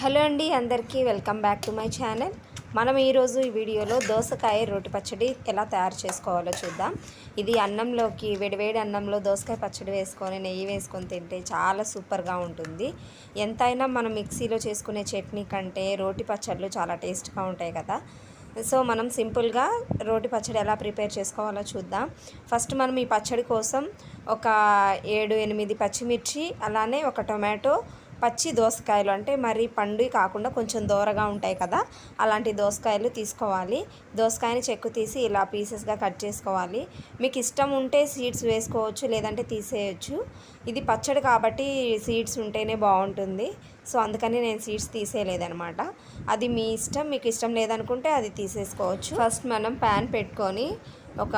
Hello అండి అందరికీ welcome back to my channel. మనం ఈరోజు ఈ వీడియోలో దోసకాయ రోటి పచ్చడి ఎలా తయారు చేసుకోవాలో చూద్దాం. ఇది అన్నంలోకి వేడివేడి అన్నంలో దోసకాయ పచ్చడి వేసుకొని నెయ్యి వేసుకొని తింటే చాలా సూపర్గా ఉంటుంది. ఎంతైనా మనం మిక్సీలో చేసుకునే చట్నీ కంటే రోటి పచ్చళ్ళు చాలా టేస్ట్గా ఉంటాయి కదా. సో మనం సింపుల్గా రోటి పచ్చడి ఎలా ప్రిపేర్ చేసుకోవాలో చూద్దాం. ఫస్ట్ మనం ఈ పచ్చడి కోసం ఒక ఏడు ఎనిమిది పచ్చిమిర్చి అలానే ఒక టొమాటో పచ్చి దోసకాయలు అంటే మరి పండు కాకుండా కొంచెం దూరగా ఉంటాయి కదా అలాంటి దోసకాయలు తీసుకోవాలి. దోసకాయని చెక్కు తీసి ఇలా పీసెస్గా కట్ చేసుకోవాలి. మీకు ఇష్టం ఉంటే సీడ్స్ వేసుకోవచ్చు లేదంటే తీసేయచ్చు. ఇది పచ్చడి కాబట్టి సీడ్స్ ఉంటేనే బాగుంటుంది. సో అందుకని నేను సీడ్స్ తీసేయలేదనమాట అది మీ ఇష్టం మీకు ఇష్టం లేదనుకుంటే అది తీసేసుకోవచ్చు. ఫస్ట్ మనం ప్యాన్ పెట్టుకొని ఒక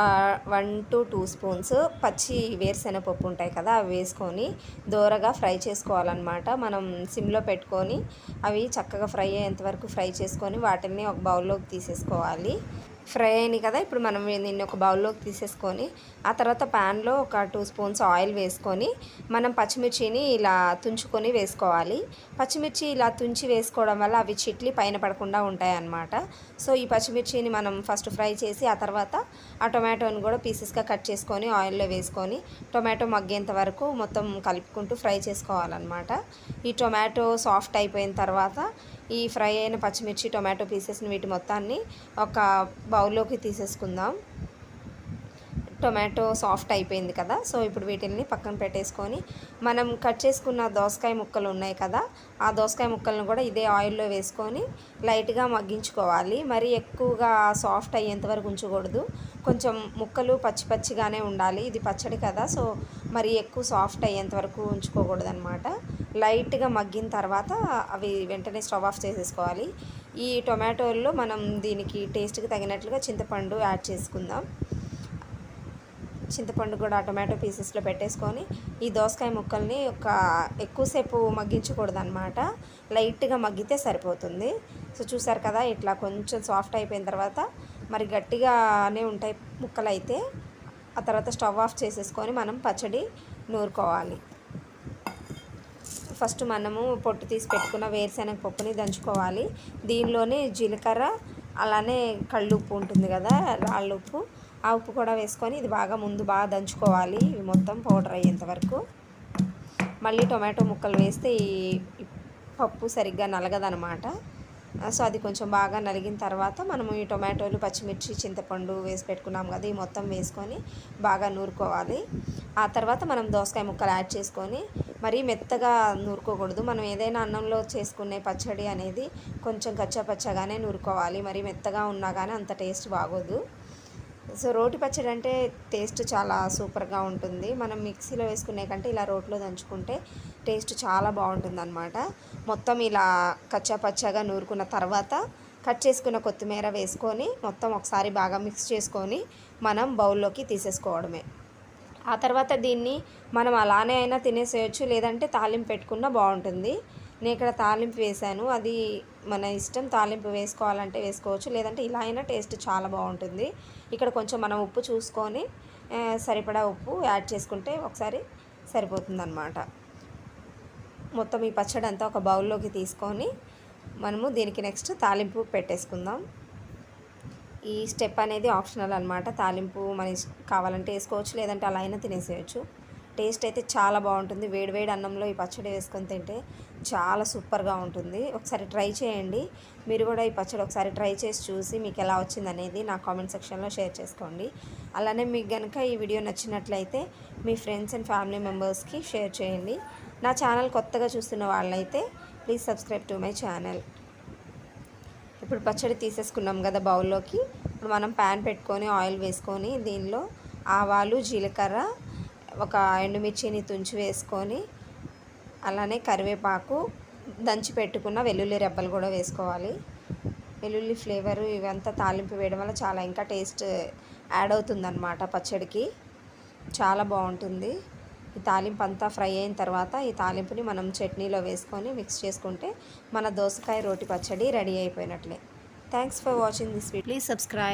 వన్ టు టూ స్పూన్స్ పచ్చి వేరుశెనగపప్పు ఉంటాయి కదా అవి వేసుకొని దోరగా ఫ్రై చేసుకోవాలన్నమాట. మనం సిమ్లో పెట్టుకొని అవి చక్కగా ఫ్రై అయ్యేంత వరకు ఫ్రై చేసుకొని వాటిని ఒక బౌల్లోకి తీసేసుకోవాలి. ఫ్రై అయినాయి కదా ఇప్పుడు మనం దీన్ని ఒక బౌల్లోకి తీసేసుకొని ఆ తర్వాత ప్యాన్లో ఒక టూ స్పూన్స్ ఆయిల్ వేసుకొని మనం పచ్చిమిర్చిని ఇలా తుంచుకొని వేసుకోవాలి. పచ్చిమిర్చి ఇలా తుంచి వేసుకోవడం వల్ల అవి చిట్లి పైన పడకుండా ఉంటాయి అన్నమాట సో ఈ పచ్చిమిర్చిని మనం ఫస్ట్ ఫ్రై చేసి ఆ తర్వాత ఆ టొమాటోని కూడా పీసెస్గా కట్ చేసుకొని ఆయిల్లో వేసుకొని టొమాటో మగ్గేంత వరకు మొత్తం కలుపుకుంటూ ఫ్రై చేసుకోవాలన్నమాట. ఈ టొమాటో సాఫ్ట్ అయిపోయిన తర్వాత ఈ ఫ్రై అయిన పచ్చిమిర్చి టొమాటో పీసెస్ని వీటి మొత్తాన్ని ఒక బౌల్లోకి తీసేసుకుందాం. టొమాటో సాఫ్ట్ అయిపోయింది కదా సో ఇప్పుడు వీటిని పక్కన పెట్టేసుకొని మనం కట్ చేసుకున్న దోసకాయ ముక్కలు ఉన్నాయి కదా ఆ దోసకాయ ముక్కలను కూడా ఇదే ఆయిల్లో వేసుకొని లైట్గా మగ్గించుకోవాలి. మరి ఎక్కువగా సాఫ్ట్ అయ్యేంత వరకు ఉంచకూడదు. కొంచెం ముక్కలు పచ్చి పచ్చిగానే ఉండాలి. ఇది పచ్చడి కదా సో మరి ఎక్కువ సాఫ్ట్ అయ్యేంత వరకు ఉంచుకోకూడదు అనమాట లైట్గా మగ్గిన తర్వాత అవి వెంటనే స్టవ్ ఆఫ్ చేసేసుకోవాలి. ఈ టొమాటోల్లో మనం దీనికి టేస్ట్కి తగినట్లుగా చింతపండు యాడ్ చేసుకుందాం. చింతపండు కూడా టొమాటో పీసెస్లో పెట్టేసుకొని ఈ దోసకాయ ముక్కల్ని ఒక ఎక్కువసేపు మగ్గించకూడదు అనమాట లైట్గా మగ్గితే సరిపోతుంది. సో చూసారు కదా ఇట్లా కొంచెం సాఫ్ట్ అయిపోయిన తర్వాత మరి గట్టిగానే ఉంటాయి ముక్కలు అయితే ఆ తర్వాత స్టవ్ ఆఫ్ చేసేసుకొని మనం పచ్చడి నూరుకోవాలి. ఫస్ట్ మనము పొట్టు తీసి పెట్టుకున్న వేరుశనగ పప్పుని దంచుకోవాలి. దీనిలోనే జీలకర్ర అలానే కళ్ళుప్పు ఉంటుంది కదా రాళ్ళు ఉప్పు ఆ ఉప్పు కూడా వేసుకొని ఇది బాగా ముందు బాగా దంచుకోవాలి. ఇవి మొత్తం పౌడర్ అయ్యేంత వరకు. మళ్ళీ టొమాటో ముక్కలు వేస్తే ఈ పప్పు సరిగ్గా నలగదనమాట సో అది కొంచెం బాగా నలిగిన తర్వాత మనము ఈ టొమాటోలు పచ్చిమిర్చి చింతపండు వేసి పెట్టుకున్నాం కదా ఈ మొత్తం వేసుకొని బాగా నూరుకోవాలి. ఆ తర్వాత మనం దోసకాయ ముక్కలు యాడ్ చేసుకొని మరీ మెత్తగా నూరుకోకూడదు. మనం ఏదైనా అన్నంలో చేసుకునే పచ్చడి అనేది కొంచెం కచ్చాపచ్చగానే నూరుకోవాలి. మరీ మెత్తగా ఉన్నా కానీ అంత టేస్ట్ బాగోదు. సో రోటి పచ్చడి అంటే టేస్ట్ చాలా సూపర్గా ఉంటుంది. మనం మిక్సీలో వేసుకునే కంటే ఇలా రోట్లో దంచుకుంటే టేస్ట్ చాలా బాగుంటుంది అనమాట మొత్తం ఇలా కచ్చా పచ్చగా నూరుకున్న తర్వాత కట్ చేసుకున్న కొత్తిమీర వేసుకొని మొత్తం ఒకసారి బాగా మిక్స్ చేసుకొని మనం బౌల్లోకి తీసేసుకోవడమే. ఆ తర్వాత దీన్ని మనం అలానే అయినా తినేసేయచ్చు లేదంటే తాలింపు పెట్టుకున్నా బాగుంటుంది. నేను ఇక్కడ తాలింపు వేసాను అది మన ఇష్టం తాలింపు వేసుకోవాలంటే వేసుకోవచ్చు లేదంటే ఇలా అయినా టేస్ట్ చాలా బాగుంటుంది. ఇక్కడ కొంచెం మనం ఉప్పు చూసుకొని సరిపడా ఉప్పు యాడ్ చేసుకుంటే ఒకసారి సరిపోతుందన్నమాట. మొత్తం ఈ పచ్చడి అంతా ఒక బౌల్లోకి తీసుకొని మనము దీనికి నెక్స్ట్ తాలింపు పెట్టేసుకుందాం. ఈ స్టెప్ అనేది ఆప్షనల్ అనమాట తాలింపు మన కావాలంటే వేసుకోవచ్చు లేదంటే అలా అయినా తినేసేయచ్చు. టేస్ట్ అయితే చాలా బాగుంటుంది. వేడివేడి అన్నంలో ఈ పచ్చడి వేసుకొని తింటే చాలా సూపర్గా ఉంటుంది. ఒకసారి ట్రై చేయండి. మీరు కూడా ఈ పచ్చడి ఒకసారి ట్రై చేసి చూసి మీకు ఎలా వచ్చింది అనేది నా కామెంట్ సెక్షన్లో షేర్ చేసుకోండి. అలానే మీకు కనుక ఈ వీడియో నచ్చినట్లయితే మీ ఫ్రెండ్స్ అండ్ ఫ్యామిలీ మెంబర్స్కి షేర్ చేయండి. నా ఛానల్ కొత్తగా చూస్తున్న వాళ్ళైతే please subscribe to my channel. ఇప్పుడు పచ్చడి తీసేసుకున్నాం కదా బౌల్లోకి. ఇప్పుడు మనం ప్యాన్ పెట్టుకొని ఆయిల్ వేసుకొని దీనిలో ఆవాలు జీలకర్ర ఒక ఎండుమిర్చిని తుంచి వేసుకొని అలానే కరివేపాకు దంచి పెట్టుకున్న వెల్లుల్లి రెబ్బలు కూడా వేసుకోవాలి. వెల్లుల్లి ఫ్లేవరు ఇవంతా తాలింపు వేయడం వల్ల చాలా ఇంకా టేస్ట్ యాడ్ అవుతుందన్నమాట పచ్చడికి. చాలా బాగుంటుంది. ఈ తాలింపు అంతా ఫ్రై అయిన తర్వాత ఈ తాలింపుని మనం చట్నీలో వేసుకొని మిక్స్ చేసుకుంటే మన దోసకాయ రోటి పచ్చడి రెడీ అయిపోయినట్లే. Thanks for watching this video please subscribe